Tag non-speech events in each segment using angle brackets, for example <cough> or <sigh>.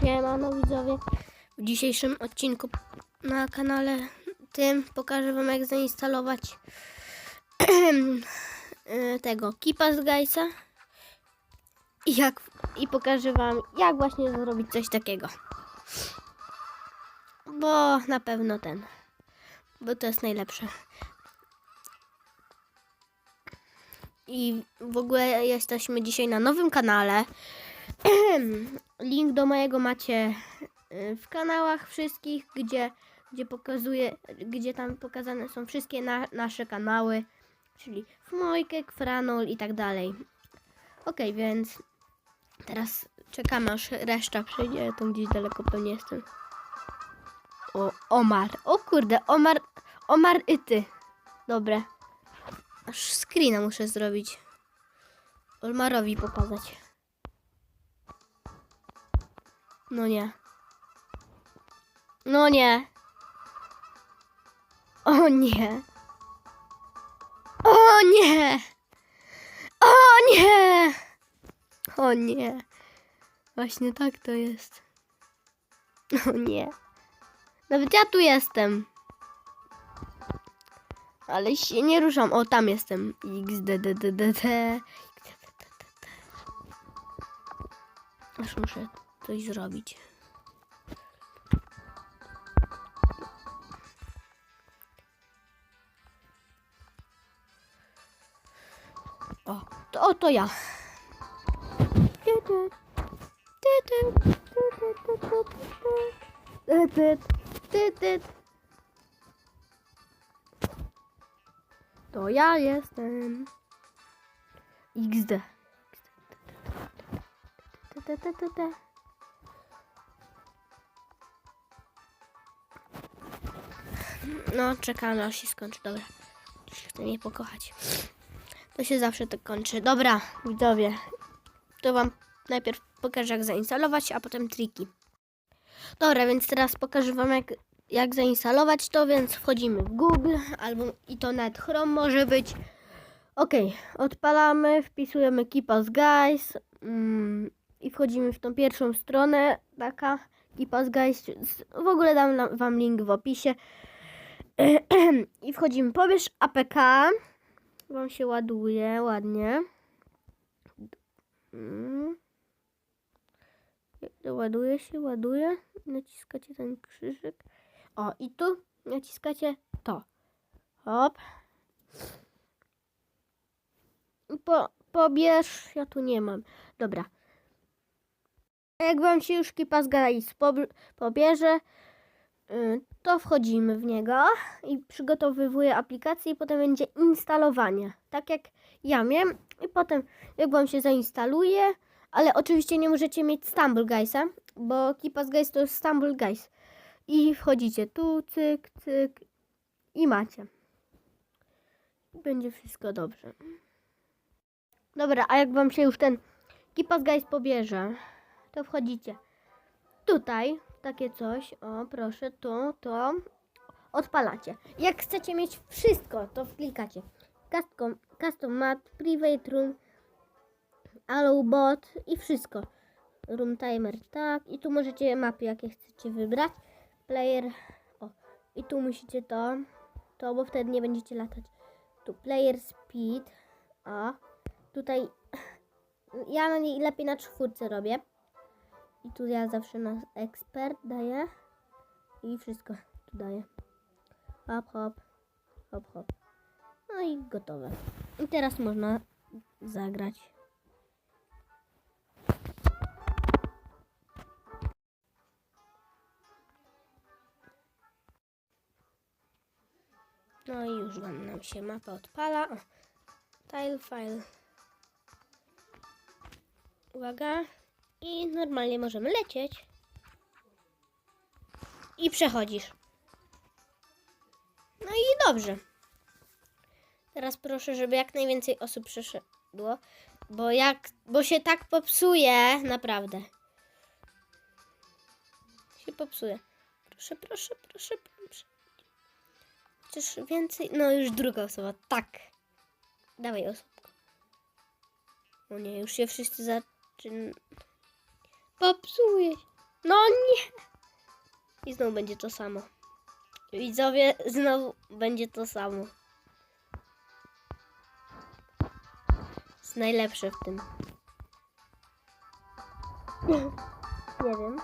Siemano widzowie. W dzisiejszym odcinku na kanale tym pokażę wam jak zainstalować <clears throat> tego Kipa z Gajsa i, jak, i pokażę wam jak właśnie zrobić coś takiego. Bo na pewno ten, bo to jest najlepsze. I w ogóle jesteśmy dzisiaj na nowym kanale. <clears throat> Link do mojego macie y, w kanałach wszystkich, gdzie, gdzie pokazuję, gdzie tam pokazane są wszystkie na, nasze kanały, czyli Fmojkek, Franol i tak dalej. Ok, więc teraz czekamy aż reszta przyjdzie, ja tu gdzieś daleko pewnie jestem. O, Omar, o kurde, Omar, Omar i ty. Dobre. Aż screena muszę zrobić. Olmarowi pokazać. No nie. No nie. O nie. O nie. O nie. O nie. Właśnie tak to jest. O nie. Nawet ja tu jestem. Ale się nie ruszam. O, tam jestem. XDDDD. Aż muszę coś zrobić. O, to, to ja. To ja jestem. XD. Te, No, czekamy aż się skończy. Dobra. Chcę mnie pokochać. To się zawsze tak kończy. Dobra, widzowie. To wam najpierw pokażę jak zainstalować, a potem triki. Dobra, więc teraz pokażę wam jak, jak zainstalować to, więc wchodzimy w Google albo i to nawet Chrome może być. Ok, odpalamy, wpisujemy Keepas Guys mm, i wchodzimy w tą pierwszą stronę, taka Keepas Guys. W ogóle dam wam link w opisie. <clears throat> I wchodzimy, pobierz APK. Wam się ładuje ładnie. Mm. Ładuje się, ładuje. Naciskacie ten krzyżyk. O, i tu naciskacie to. Hop. Po, pobierz. Ja tu nie mam. Dobra. Jak wam się już Kipas Guys pob- pobierze, to wchodzimy w niego i przygotowywuję aplikację i potem będzie instalowanie. Tak jak ja miałem. I potem jak wam się zainstaluje, ale oczywiście nie możecie mieć Stumble Guysa, bo Kipas Guys to jest Stumble Guys. I wchodzicie tu, cyk, cyk i macie. Będzie wszystko dobrze. Dobra, a jak wam się już ten Kipas Guys pobierze, to wchodzicie tutaj, takie coś, o proszę, tu, to, odpalacie. Jak chcecie mieć wszystko, to klikacie custom, custom map, private room, allow bot i wszystko. Room timer, tak, i tu możecie mapy, jakie chcecie wybrać. Player, o, i tu musicie to, to, bo wtedy nie będziecie latać. Tu player speed, o, tutaj ja na niej lepiej na czwórce robię. I tu ja zawsze na ekspert daję. I wszystko tu daję. Hop, hop, hop, hop. No i gotowe. I teraz można zagrać. No i już wam nam się mapa odpala. O, tile file. Uwaga. I normalnie możemy lecieć. I przechodzisz. No i dobrze. Teraz proszę, żeby jak najwięcej osób przeszedło, bo jak, bo się tak popsuje, naprawdę. Się popsuje. Proszę, proszę, proszę, proszę. Chociaż więcej, no już druga osoba, tak. Dawaj osobko. O nie, już się wszyscy zaczyn... Popsuje się. No znowu będzie to samo. Widzowie, znowu będzie to samo. Jest najlepsze w tym. <laughs> Nie wiem.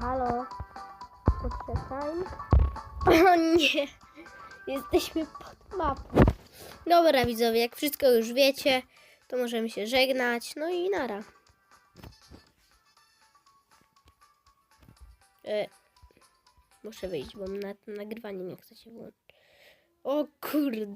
Halo? Poczekaj. <laughs> O nie! Jesteśmy pod mapą. Dobra widzowie, jak wszystko już wiecie, to możemy się żegnać. No i nara. E, muszę wyjść, bo na nagrywanie nie chce się włączyć. O kurde.